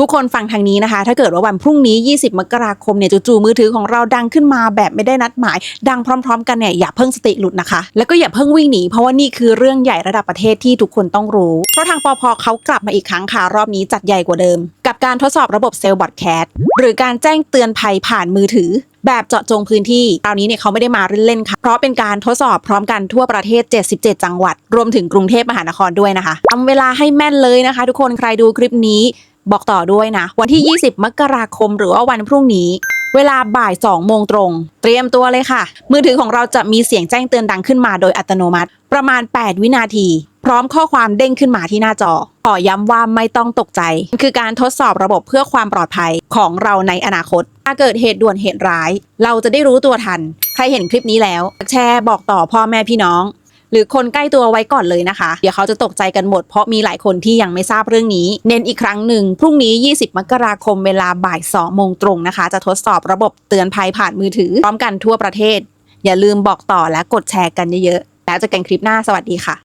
ทุกคนฟังทางนี้นะคะ ถ้าเกิดว่าวันพรุ่งนี้ 20 มกราคมเนี่ยจู่ๆมือถือของเราดังขึ้นมาแบบไม่ได้นัดหมาย ดังพร้อม ๆ กันเนี่ยอย่าเพิ่งสติหลุดนะคะ แล้วก็อย่าเพิ่งวิ่งหนี เพราะว่านี่คือเรื่องใหญ่ระดับประเทศที่ทุกคนต้องรู้ เพราะทางปอพเขากลับมาอีกครั้งค่ะรอบนี้จัดใหญ่กว่าเดิม กับการทดสอบระบบเซลล์บอดแคสหรือการแจ้งเตือนภัยผ่านมือถือแบบเจาะจงพื้นที่ คราวนี้เนี่ยเขาไม่ได้มาเล่นๆ ค่ะ เพราะเป็นการทดสอบพร้อมกันทั่วประเทศ 77 จังหวัด รวมถึงกรุงเทพมหานครด้วยนะคะทำเวลาให้แม่นเลยนะคะ ทุกคน ใครดูคลิปนี้ บอกต่อด้วยนะ วันที่ 20 มกราคมหรือว่าวันพรุ่งนี้เวลาบ่าย2โมงตรง เตรียมตัวเลยค่ะ มือถือของเราจะมีเสียงแจ้งเตือนดังขึ้นมาโดยอัตโนมัติ ประมาณ 8 วินาที พร้อมข้อความเด้งขึ้นมาที่หน้าจอ ขอย้ำว่าไม่ต้องตกใจ คือการทดสอบระบบเพื่อความปลอดภัยของเราในอนาคต ถ้าเกิดเหตุด่วนเหตุร้าย เราจะได้รู้ตัวทัน ใครเห็นคลิปนี้แล้ว แชร์บอกต่อพ่อแม่พี่น้อง รือคนใกล้ตัวไว้ก่อนเลยนะคะ เดี๋ยวเขาจะตกใจกันหมดเพราะมีหลายคนที่ยังไม่ทราบเรื่องนี้ เน้นอีกครั้งหนึ่งพรุ่งนี้ 20 มกราคมเวลาบ่าย2โมงตรงนะคะ จะทดสอบระบบเตือนภัยผ่านมือถือ พร้อมกันทั่วประเทศ อย่าลืมบอกต่อและกดแชร์กันเยอะๆแล้วเจอกันคลิปหน้าสวัสดีค่ะ